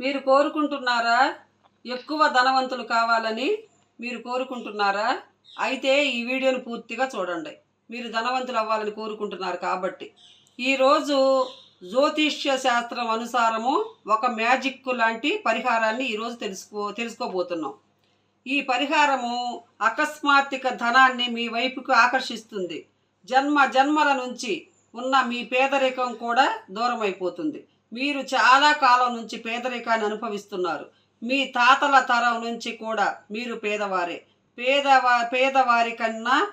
మీరు కోరుకుంటున్నారా? ఎక్కువ ధనవంతులు కావాలని మీరు కోరుకుంటున్నారా? అయితే ఈ వీడియోను పూర్తిగా చూడండి. మీరు ధనవంతులు అవ్వాలని కోరుకుంటున్నారు కాబట్టి. ఈరోజు జ్యోతిష్య శాస్త్రం అనుసారము ఒక మ్యాజిక్ లాంటి పరిహారాన్ని ఈరోజు తెలుసుకో తెలుసుకోబోతున్నాం. ఈ పరిహారము అకస్మాత్తిక ధనాన్ని మీ వైపుకు ఆకర్షిస్తుంది. జన్మ జన్మల నుంచి ఉన్న మీ పేదరికం కూడా దూరం అయిపోతుంది మీరు చాలా కాలం నుంచి పేదరికాన్ని అనుభవిస్తున్నారు. మీ తాతల తరం నుంచి కూడా మీరు పేదవారే. పేదవా పేదవారి కన్నా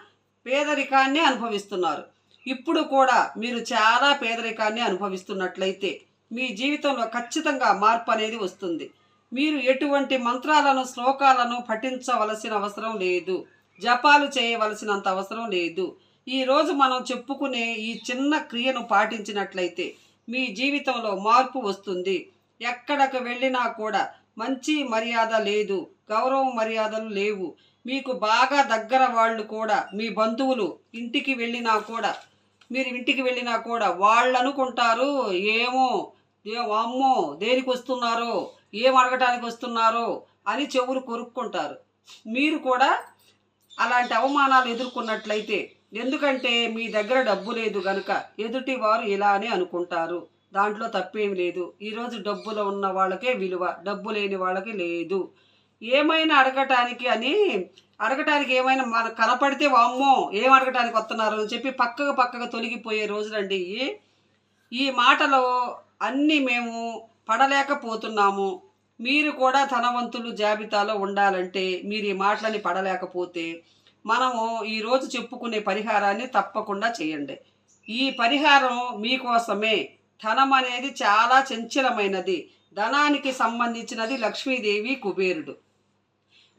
పేదరికాన్ని అనుభవిస్తున్నారు. ఇప్పుడు కూడా మీరు చాలా పేదరికాన్ని అనుభవిస్తున్నట్లయితే మీ జీవితంలో ఖచ్చితంగా మార్పు అనేది వస్తుంది. మీరు ఎటువంటి మంత్రాలను శ్లోకాలను పఠించవలసిన అవసరం లేదు. జపాలు చేయవలసినంత అవసరం లేదు. ఈరోజు మనం చెప్పుకునే ఈ చిన్న క్రియను పాటించినట్లయితే మీ జీవితంలో మార్పు వస్తుంది. ఎక్కడకు వెళ్ళినా కూడా మంచి మర్యాద లేదు గౌరవ మర్యాదలు లేవు. మీకు బాగా దగ్గర వాళ్ళు కూడా మీ బంధువులు ఇంటికి వెళ్ళినా కూడా మీరు ఇంటికి వెళ్ళినా కూడా వాళ్ళు అనుకుంటారు ఏమో అమ్మో దేనికి వస్తున్నారో ఏం అడగటానికి వస్తున్నారో అని చెవులు కొరుక్కుంటారు. మీరు కూడా అలాంటి అవమానాలు ఎదుర్కొన్నట్లయితే ఎందుకంటే మీ దగ్గర డబ్బు లేదు గనుక ఎదుటి వారు ఇలానే అనుకుంటారు. దాంట్లో తప్పేం లేదు. ఈరోజు డబ్బులో ఉన్న వాళ్ళకే విలువ డబ్బు లేని వాళ్ళకి లేదు. ఏమైనా అడగటానికి అని అడగటానికి ఏమైనా మన కనపడితే వామ్మో ఏం అడగటానికి వస్తున్నారు అని చెప్పి పక్కకు పక్కకు తొలగిపోయే రోజులండి ఈ మాటలో అన్నీ మేము పడలేకపోతున్నాము. మీరు కూడా ధనవంతులు జాబితాలో ఉండాలంటే మీరు ఈ మాటలని పడలేకపోతే మనము ఈరోజు చెప్పుకునే పరిహారాన్ని తప్పకుండా చేయండి. ఈ పరిహారం మీకోసమే. ధనం అనేది చాలా చంచలమైనది. ధనానికి సంబంధించినది లక్ష్మీదేవి కుబేరుడు.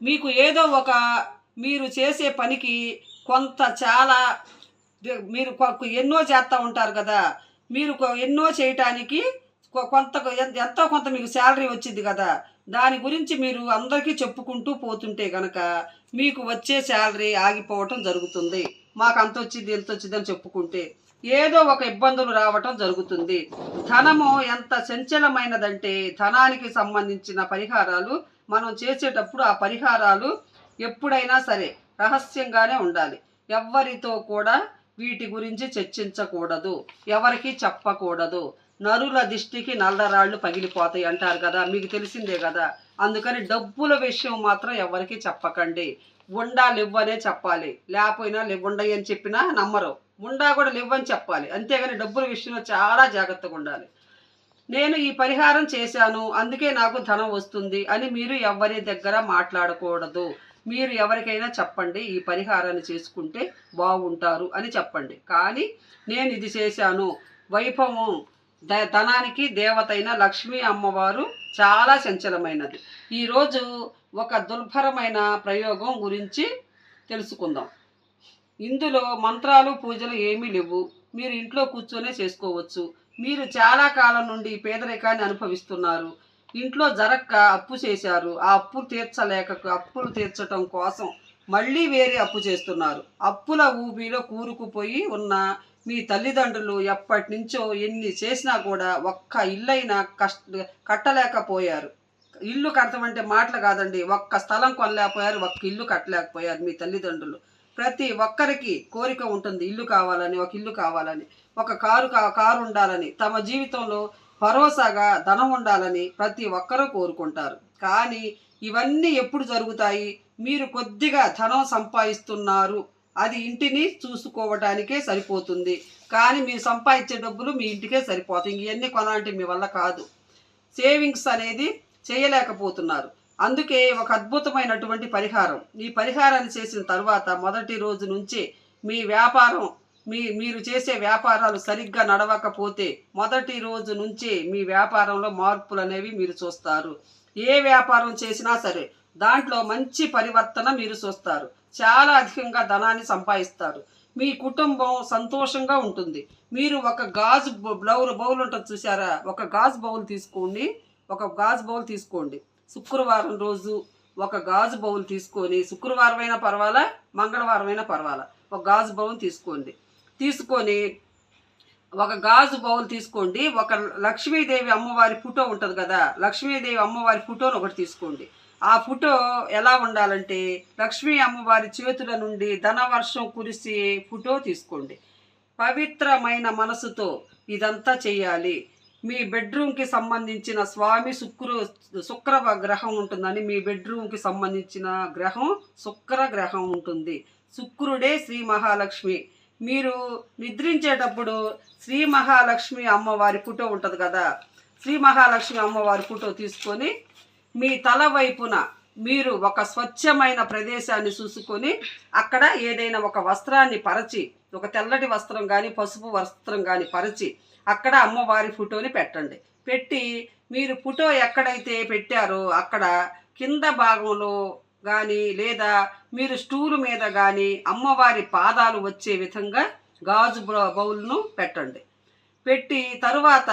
మీకు ఏదో ఒక మీరు చేసే పనికి కొంత చాలా మీరు కొ- ఎన్నో చేస్తూ ఉంటారు కదా. మీరు ఎన్నో చేయటానికి కొంత ఎంతో కొంత మీకు శాలరీ వచ్చింది కదా. దాని గురించి మీరు అందరికీ చెప్పుకుంటూ పోతుంటే కనుక మీకు వచ్చే శాలరీ ఆగిపోవటం జరుగుతుంది. మాకు అంత వచ్చింది ఎంత వచ్చింది అని చెప్పుకుంటే ఏదో ఒక ఇబ్బందులు రావటం జరుగుతుంది. ధనము ఎంత చంచలమైనదంటే ధనానికి సంబంధించిన పరిహారాలు మనం చేసేటప్పుడు ఆ పరిహారాలు ఎప్పుడైనా సరే రహస్యంగానే ఉండాలి. ఎవ్వరితో కూడా వీటి గురించి చర్చించకూడదు. ఎవరికి చెప్పకూడదు. నరుల దిష్టికి నల్లరాళ్ళు పగిలిపోతాయి అంటారు కదా మీకు తెలిసిందే కదా. అందుకని డబ్బుల విషయం మాత్రం ఎవరికి చెప్పకండి. ఉండా లివ్వనే చెప్పాలి. లేకపోయినా ఉండయి అని చెప్పినా నమ్మరు. ఉండా కూడా లివ్వని చెప్పాలి. అంతేగాని డబ్బుల విషయంలో చాలా జాగ్రత్తగా ఉండాలి. నేను ఈ పరిహారం చేశాను అందుకే నాకు ధనం వస్తుంది అని మీరు ఎవరి దగ్గర మాట్లాడకూడదు. మీరు ఎవరికైనా చెప్పండి ఈ పరిహారాన్ని చేసుకుంటే బాగుంటారు అని చెప్పండి. కానీ నేను ఇది చేశాను. వైభవం ధనానికి దేవతైన లక్ష్మీ అమ్మవారు చాలా చంచలమైనది. ఈరోజు ఒక దుర్భరమైన ప్రయోగం గురించి తెలుసుకుందాం. ఇందులో మంత్రాలు పూజలు ఏమీ లేవు. మీరు ఇంట్లో కూర్చొనే చేసుకోవచ్చు. మీరు చాలా కాలం నుండి పేదరికాన్ని అనుభవిస్తున్నారు. ఇంట్లో జరక్క అప్పు చేశారు. ఆ అప్పు తీర్చలేక అప్పులు తీర్చటం కోసం మళ్ళీ వేరే అప్పు చేస్తున్నారు. అప్పుల ఊబిలో కూరుకుపోయి ఉన్న మీ తల్లిదండ్రులు ఎప్పటి నుంచో ఎన్ని చేసినా కూడా ఒక్క ఇల్లైనా కష్ట కట్టలేకపోయారు. ఇల్లు కడతామంటే మాటలు కాదండి. ఒక్క స్థలం కొనలేకపోయారు ఒక్క ఇల్లు కట్టలేకపోయారు మీ తల్లిదండ్రులు. ప్రతి ఒక్కరికి కోరిక ఉంటుంది ఇల్లు కావాలని ఒక ఇల్లు కావాలని ఒక కారు కా కారు ఉండాలని తమ జీవితంలో భరోసాగా ధనం ఉండాలని ప్రతి ఒక్కరూ కోరుకుంటారు. కానీ ఇవన్నీ ఎప్పుడు జరుగుతాయి? మీరు కొద్దిగా ధనం సంపాదిస్తున్నారు అది ఇంటిని చూసుకోవడానికే సరిపోతుంది. కానీ మీరు సంపాదించే డబ్బులు మీ ఇంటికే సరిపోతాయి. ఇవన్నీ కొనాలంటే మీ వల్ల కాదు. సేవింగ్స్ అనేది చేయలేకపోతున్నారు. అందుకే ఒక అద్భుతమైనటువంటి పరిహారం. ఈ పరిహారాన్ని చేసిన తర్వాత మొదటి రోజు నుంచే మీ వ్యాపారం మీ మీరు చేసే వ్యాపారాలు సరిగ్గా నడవకపోతే మొదటి రోజు నుంచే మీ వ్యాపారంలో మార్పులు అనేవి మీరు చూస్తారు. ఏ వ్యాపారం చేసినా సరే దాంట్లో మంచి పరివర్తన మీరు చూస్తారు. చాలా అధికంగా ధనాన్ని సంపాదిస్తారు. మీ కుటుంబం సంతోషంగా ఉంటుంది. మీరు ఒక గాజు బౌల్ బౌల్ ఉంటుంది చూసారా ఒక గాజు బౌల్ తీసుకోండి. ఒక గాజు బౌల్ తీసుకోండి. శుక్రవారం రోజు ఒక గాజు బౌల్ తీసుకొని శుక్రవారం అయినా పర్వాలా? మంగళవారం అయినా పర్వాలా? ఒక గాజు బౌల్ తీసుకోండి. తీసుకొని ఒక గాజు బౌల్ తీసుకోండి. ఒక లక్ష్మీదేవి అమ్మవారి ఫోటో ఉంటుంది కదా? లక్ష్మీదేవి అమ్మవారి ఫోటోను ఒకటి తీసుకోండి. ఆ ఫోటో ఎలా ఉండాలంటే లక్ష్మీ అమ్మవారి చేతుల నుండి ధనవర్షం కురిసి ఫోటో తీసుకోండి. పవిత్రమైన మనసుతో ఇదంతా చేయాలి. మీ బెడ్రూమ్కి సంబంధించిన స్వామి శుక్రు శుక్ర గ్రహం ఉంటుందని మీ బెడ్రూమ్కి సంబంధించిన గ్రహం శుక్ర గ్రహం ఉంటుంది. శుక్రుడే శ్రీ మహాలక్ష్మి. మీరు నిద్రించేటప్పుడు శ్రీ మహాలక్ష్మి అమ్మవారి ఫోటో ఉంటుంది కదా శ్రీ మహాలక్ష్మి అమ్మవారి ఫోటో తీసుకొని మీ తల వైపున మీరు ఒక స్వచ్ఛమైన ప్రదేశాన్ని చూసుకొని అక్కడ ఏదైనా ఒక వస్త్రాన్ని పరచి ఒక తెల్లటి వస్త్రం కానీ పసుపు వస్త్రం కానీ పరచి అక్కడ అమ్మవారి ఫోటోని పెట్టండి. పెట్టి మీరు ఫోటో ఎక్కడైతే పెట్టారో అక్కడ కింద భాగంలో కానీ లేదా మీరు స్టూలు మీద కానీ అమ్మవారి పాదాలు వచ్చే విధంగా గాజు బౌల్ను పెట్టండి. పెట్టి తరువాత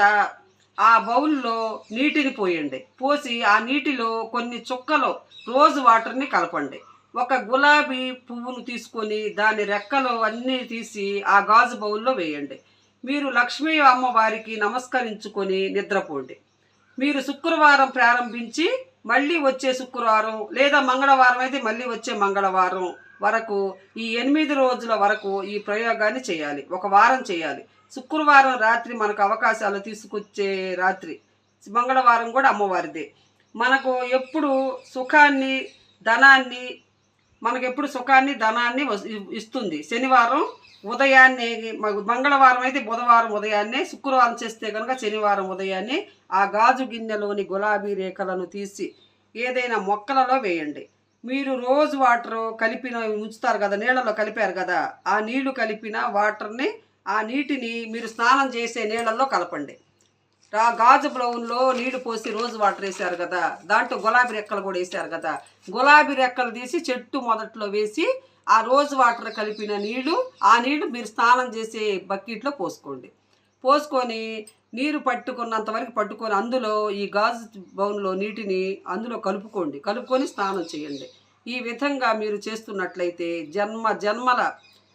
ఆ బౌల్లో నీటిని పోయండి. పోసి ఆ నీటిలో కొన్ని చుక్కలు రోజు వాటర్ని కలపండి. ఒక గులాబీ పువ్వును తీసుకొని దాని రెక్కలు అన్నీ తీసి ఆ గాజు బౌల్లో వేయండి. మీరు లక్ష్మీ అమ్మవారికి నమస్కరించుకొని నిద్రపోండి. మీరు శుక్రవారం ప్రారంభించి మళ్ళీ వచ్చే శుక్రవారం లేదా మంగళవారం అయితే మళ్ళీ వచ్చే మంగళవారం వరకు ఈ ఎనిమిది రోజుల వరకు ఈ ప్రయోగాన్ని చేయాలి. ఒక వారం చేయాలి. శుక్రవారం రాత్రి మనకు అవకాశాలు తీసుకొచ్చే రాత్రి. మంగళవారం కూడా అమ్మవారిదే. మనకు ఎప్పుడు సుఖాన్ని ధనాన్ని మనకు ఎప్పుడు సుఖాన్ని ధనాన్ని వస్- ఇస్తుంది. శనివారం ఉదయాన్నే మంగళవారం అయితే బుధవారం ఉదయాన్నే శుక్రవారం చేస్తే కనుక శనివారం ఉదయాన్నే ఆ గాజు గిన్నెలోని గులాబీ రేఖలను తీసి ఏదైనా మొక్కలలో వేయండి. మీరు రోజు వాటర్ కలిపిన ఉంచుతారు కదా నీళ్ళలో కలిపారు కదా ఆ నీళ్ళు కలిపిన వాటర్ని ఆ నీటిని మీరు స్నానం చేసే నీళ్ళల్లో కలపండి. ఆ గాజు బ్లౌన్లో నీళ్ళు పోసి రోజు వాటర్ వేసారు కదా దాంట్లో గులాబీ రెక్కలు కూడా వేసారు కదా. గులాబీ రెక్కలు తీసి చెట్టు మొదట్లో వేసి ఆ రోజు వాటర్ కలిపిన నీళ్ళు ఆ నీళ్ళు మీరు స్నానం చేసే బకెట్లో పోసుకోండి. పోసుకొని నీరు పట్టుకున్నంత వరకు పట్టుకొని అందులో ఈ గాజు బౌన్లో నీటిని అందులో కలుపుకోండి. కలుపుకొని స్నానం చేయండి. ఈ విధంగా మీరు చేస్తున్నట్లయితే జన్మ జన్మల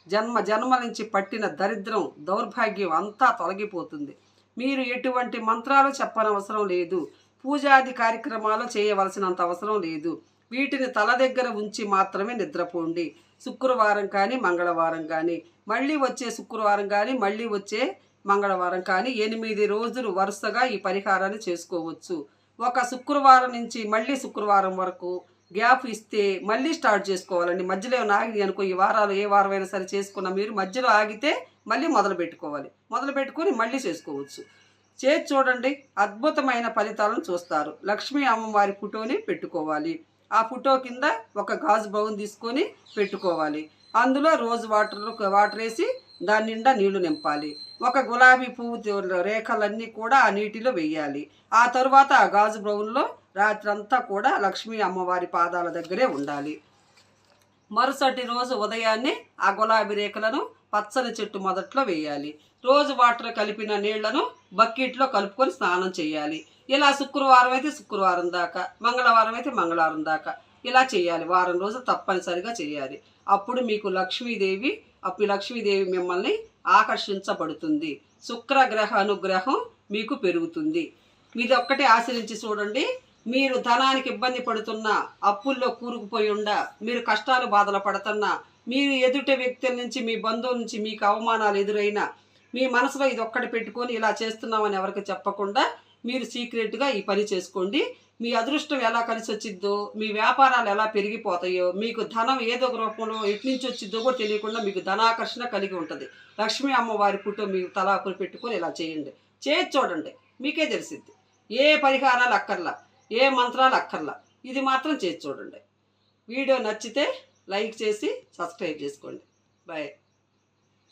జన్మ జన్మల నుంచి పట్టిన దరిద్రం దౌర్భాగ్యం అంతా తొలగిపోతుంది. మీరు ఎటువంటి మంత్రాలు చెప్పనవసరం లేదు. పూజాది కార్యక్రమాలు చేయవలసినంత అవసరం లేదు. వీటిని తల దగ్గర ఉంచి మాత్రమే నిద్రపోండి. శుక్రవారం కానీ మంగళవారం కానీ మళ్ళీ వచ్చే శుక్రవారం కానీ మళ్ళీ వచ్చే మంగళవారం కానీ ఎనిమిది రోజులు వరుసగా ఈ పరిహారాన్ని చేసుకోవచ్చు. ఒక శుక్రవారం నుంచి మళ్ళీ శుక్రవారం వరకు గ్యాప్ ఇస్తే మళ్ళీ స్టార్ట్ చేసుకోవాలండి. మధ్యలో ఏమైనా ఆగింది అనుకో ఈ వారాలు ఏ వారమైనా సరే చేసుకున్న మీరు మధ్యలో ఆగితే మళ్ళీ మొదలు పెట్టుకోవాలి. మొదలు పెట్టుకొని మళ్ళీ చేసుకోవచ్చు. చేసి చూడండి అద్భుతమైన ఫలితాలను చూస్తారు. లక్ష్మీ అమ్మవారి ఫోటోని పెట్టుకోవాలి. ఆ ఫోటో కింద ఒక గాజు బౌన్ తీసుకొని పెట్టుకోవాలి. అందులో రోజు వాటర్ వాటర్ వేసి దాని నిండా నీళ్ళు నింపాలి. ఒక గులాబీ పువ్వు తో- రేఖలన్నీ కూడా ఆ నీటిలో వేయాలి. ఆ తరువాత ఆ గాజు బ్రౌన్లో రాత్రంతా కూడా లక్ష్మీ అమ్మవారి పాదాల దగ్గరే ఉండాలి. మరుసటి రోజు ఉదయాన్నే ఆ గులాబీ రేఖలను పచ్చని చెట్టు మొదట్లో వేయాలి. రోజు వాటర్ కలిపిన నీళ్ళను బకెట్లో కలుపుకొని స్నానం చేయాలి. ఇలా శుక్రవారం అయితే శుక్రవారం దాకా మంగళవారం అయితే మంగళవారం దాకా ఇలా చేయాలి. వారం రోజులు తప్పనిసరిగా చేయాలి. అప్పుడు మీకు లక్ష్మీదేవి అప్పుడు లక్ష్మీదేవి మిమ్మల్ని ఆకర్షించబడుతుంది. శుక్రగ్రహ అనుగ్రహం మీకు పెరుగుతుంది. మీది ఒక్కటే ఆశ్రయించి చూడండి. మీరు ధనానికి ఇబ్బంది పడుతున్నా అప్పుల్లో కూరుకుపోయి ఉండా మీరు కష్టాలు బాధలు పడుతున్నా మీరు ఎదుట వ్యక్తుల నుంచి మీ బంధువుల నుంచి మీకు అవమానాలు ఎదురైనా మీ మనసులో ఇది ఒక్కటి పెట్టుకొని ఇలా చేస్తున్నామని ఎవరికి చెప్పకుండా మీరు సీక్రెట్గా ఈ పని చేసుకోండి. మీ అదృష్టం ఎలా కలిసి వచ్చిద్దో మీ వ్యాపారాలు ఎలా పెరిగిపోతాయో మీకు ధనం ఏదో ఒక రూపంలో ఎటు నుంచి వచ్చిద్దో కూడా తెలియకుండా మీకు ధనాకర్షణ కలిగి ఉంటుంది. లక్ష్మీ అమ్మవారి పుట్టు మీకు తలాకులు పెట్టుకొని ఇలా చేయండి. చేసి చూడండి. మీకే తెలిసిద్ది. ఏ పరిహారాలు అక్కర్లా. ఏ మంత్రాలు అక్కర్లా. ఇది మాత్రం చేసి చూడండి. వీడియో నచ్చితే లైక్ చేసి సబ్స్క్రైబ్ చేసుకోండి. బాయ్.